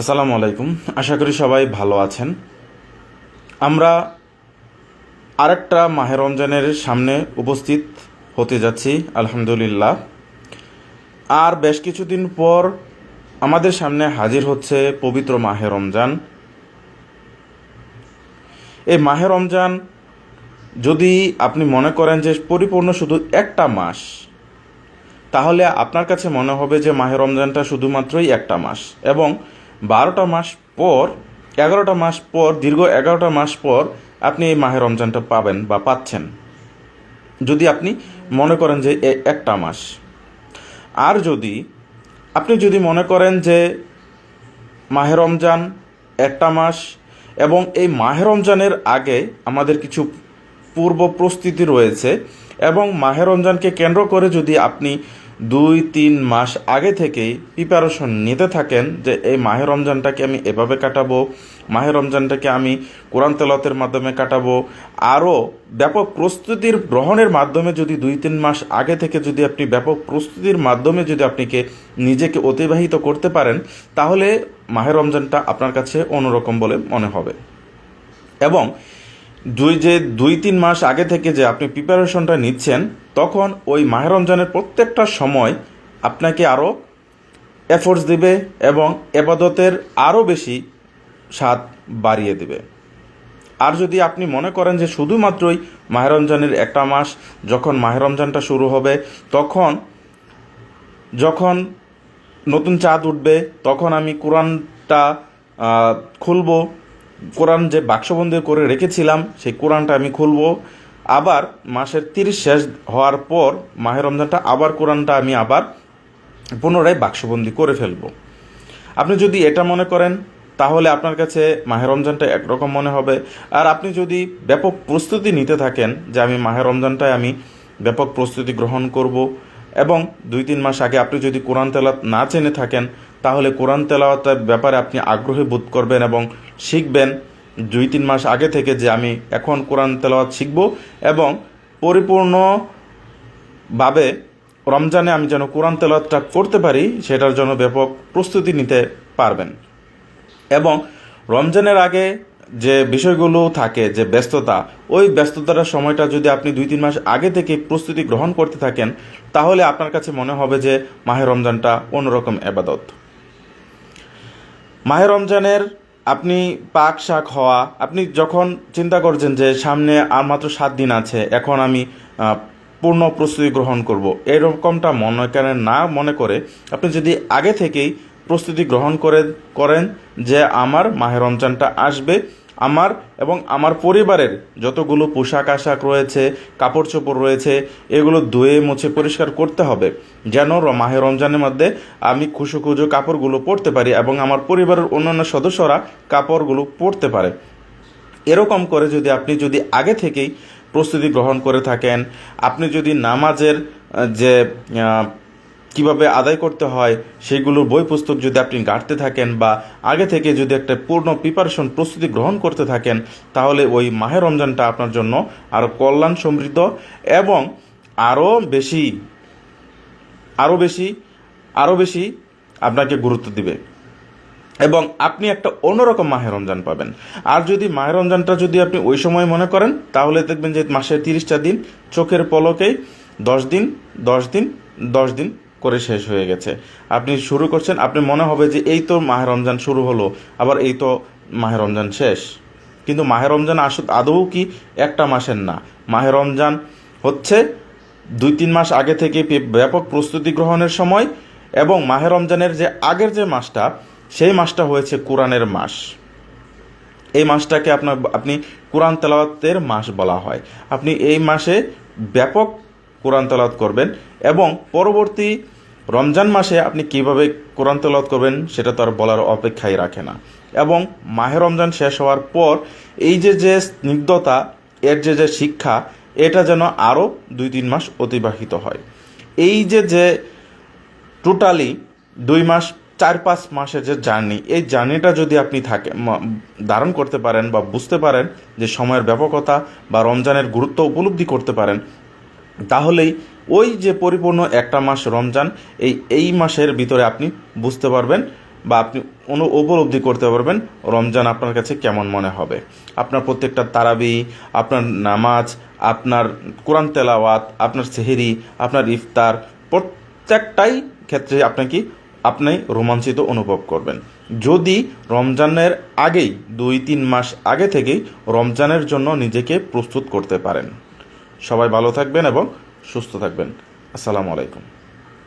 আসসালামু আলাইকুম। আশা করি সবাই ভালো আছেন। আমরা আরেকটা মাহে রমজানের সামনে উপস্থিত হতে যাচ্ছি, আলহামদুলিল্লাহ। আর বেশ কিছুদিন পর আমাদের সামনে হাজির হচ্ছে পবিত্র মাহে রমজান। এই মাহে রমজান যদি আপনি মনে করেন যে পরিপূর্ণ শুধু একটা মাস, তাহলে আপনার কাছে মনে হবে যে মাহে রমজানটা শুধুমাত্রই একটা মাস। এবং বারোটা মাস পর, এগারোটা মাস পর, দীর্ঘ এগারোটা মাস পর আপনি এই মাহে রমজানটা পাবেন বা পাচ্ছেন। যদি আপনি মনে করেন যে একটা মাস। আর যদি আপনি যদি মনে করেন যে মাহে রমজান একটা মাস এবং এই মাহে রমজানের আগে আমাদের কিছু পূর্ব প্রস্তুতি রয়েছে এবং মাহে রমজানকে কেন্দ্র করে যদি আপনি দুই, তিন মাস আগে থেকেই প্রিপারেশন নিতে থাকেন যে এই মাহে রমজানটাকে আমি এভাবে কাটাবো, মাহে রমজানটাকে আমি কোরআন তেলতের মাধ্যমে কাটাবো। আরও ব্যাপক প্রস্তুতির গ্রহণের মাধ্যমে যদি দুই, তিন মাস আগে থেকে যদি আপনি ব্যাপক প্রস্তুতির মাধ্যমে যদি আপনিকে নিজেকে অতিবাহিত করতে পারেন, তাহলে মাহে রমজানটা আপনার কাছে অন্যরকম বলে মনে হবে। এবং দুই যে দুই তিন মাস আগে থেকে যে আপনি প্রিপারেশনটা নিচ্ছেন, তখন ওই মাহে রমজানের প্রত্যেকটা সময় আপনাকে আরও এফোর্টস দিবে এবং এবাদতের আরও বেশি স্বাদ বাড়িয়ে দেবে। আর যদি আপনি মনে করেন যে শুধুমাত্রই মাহে রমজানের একটা মাস যখন মাহে রমজানটা শুরু হবে, তখন যখন নতুন চাঁদ উঠবে, তখন আমি কোরআনটা খুলবো কোরআন যে বাক্সবন্দি করে রেখেছিলাম, সেই কোরআনটা আমি খুলবো। আবার মাসের তিরিশ শেষ হওয়ার পর, মাহে রমজানটা আবার কোরআনটা আমি আবার পুনরায় বাক্সবন্দি করে ফেলব। আপনি যদি এটা মনে করেন, তাহলে আপনার কাছে মাহে রমজানটা একরকম মনে হবে। আর আপনি যদি ব্যাপক প্রস্তুতি নিতে থাকেন, যে আমি মাহে রমজানটায় আমি ব্যাপক প্রস্তুতি গ্রহণ করব এবং দুই তিন মাস আগে আপনি যদি কোরআন তেলাত না চেনে থাকেন, তাহলে কোরআন তেলাওয়াতের ব্যাপারে আপনি আগ্রহী বোধ করবেন এবং শিখবেন দুই তিন মাস আগে থেকে যে আমি এখন কোরআন তেলাওয়াত শিখব এবং পরিপূর্ণভাবে রমজানে আমি যেন কোরআন তেলাওয়াতটা করতে পারি, সেটার জন্য ব্যাপক প্রস্তুতি নিতে পারবেন। এবং রমজানের আগে যে বিষয়গুলো থাকে, যে ব্যস্ততা, ওই ব্যস্ততার সময়টা যদি আপনি দুই তিন মাস আগে থেকে প্রস্তুতি গ্রহণ করতে থাকেন, তাহলে আপনার কাছে মনে হবে যে মাহে রমজানটা অন্যরকম আবাদত। মাহে রমজানের আপনি পাক শাক হওয়া, আপনি যখন চিন্তা করছেন যে সামনে আর মাত্র সাত দিন আছে, এখন আমি পূর্ণ প্রস্তুতি গ্রহণ করব, এরকমটা মনে করেন না, মনে করে আপনি যদি আগে থেকেই প্রস্তুতি গ্রহণ করে, করেন যে আমার মাহে রমজানটা আসবে। আমার এবং আমার পরিবারের যতগুলো পোশাক আশাক রয়েছে, কাপড় চোপড় রয়েছে, এগুলো ধুয়ে মুছে পরিষ্কার করতে হবে। যেন মাহে রমজানের মধ্যে আমি খুশু খুজো কাপড়গুলো পরতে পারি এবং আমার পরিবারের অন্যান্য সদস্যরা কাপড়গুলো পরতে পারে। এরকম করে যদি আপনি যদি আগে থেকেই প্রস্তুতি গ্রহণ করে থাকেন, আপনি যদি নামাজের যে কীভাবে আদায় করতে হয়, সেগুলোর বই পুস্তক যদি আপনি গাঁটতে থাকেন বা আগে থেকে যদি একটা পূর্ণ প্রিপারেশন প্রস্তুতি গ্রহণ করতে থাকেন, তাহলে ওই মাহে রমজানটা আপনার জন্য আরও কল্যাণ সমৃদ্ধ এবং আরও বেশি আরও বেশি আরও বেশি আপনাকে গুরুত্ব দিবে। এবং আপনি একটা অন্যরকম মাহে রমজান পাবেন। আর যদি মাহে রমজানটা যদি আপনি ওই সময় মনে করেন, তাহলে দেখবেন যে মাসের তিরিশটা দিন চোখের পলকেই দশ দিন দশ দিন দশ দিন করে শেষ হয়ে গেছে। আপনি শুরু করছেন, আপনি মনে হবে যে এই তো মাহে রমজান শুরু হলো, আবার এই তো মাহে রমজান শেষ। কিন্তু মাহে রমজান আস আদৌ কি একটা মাসের না। মাহে রমজান হচ্ছে দুই তিন মাস আগে থেকে ব্যাপক প্রস্তুতি গ্রহণের সময় এবং মাহে রমজানের যে আগের যে মাসটা, সেই মাসটা হয়েছে কোরআনের মাস। এই মাসটাকে আপনার আপনি কোরআন তেলাওয়াতের মাস বলা হয়। আপনি এই মাসে ব্যাপক কোরআন তেলাওয়াত করবেন এবং পরবর্তী রমজান মাসে আপনি কীভাবে কোরআন তেলাওয়াত করবেন সেটা তো আর বলার অপেক্ষাই রাখে না। এবং মাহে রমজান শেষ হওয়ার পর এই যে যে স্নিগ্ধতা, এর যে যে শিক্ষা, এটা যেন আরও দুই তিন মাস অতিবাহিত হয়। এই যে যে টোটালি দুই মাস, চার পাঁচ মাসের যে জার্নি, এই জার্নিটা যদি আপনি থাকে ধারণ করতে পারেন বা বুঝতে পারেন যে সময়ের ব্যাপকতা বা রমজানের গুরুত্ব উপলব্ধি করতে পারেন তাহলেই ওই যে পরিপূর্ণ একটা মাস রমজান, এই এই মাসের ভিতরে আপনি বুঝতে পারবেন বা আপনি অনু, উপলব্ধি করতে পারবেন রমজান আপনার কাছে কেমন মনে হবে। আপনার প্রত্যেকটা তারাবি, আপনার নামাজ, আপনার কোরআন তেলাওয়াত, আপনার সেহেরি, আপনার ইফতার, প্রত্যেকটাই ক্ষেত্রে আপনাকে আপনি রোমাঞ্চিত অনুভব করবেন। যদি রমজানের আগেই দুই তিন মাস আগে থেকেই রমজানের জন্য নিজেকে প্রস্তুত করতে পারেন। সবাই ভালো থাকবেন এবং সুস্থ থাকবেন। আসসালামু আলাইকুম।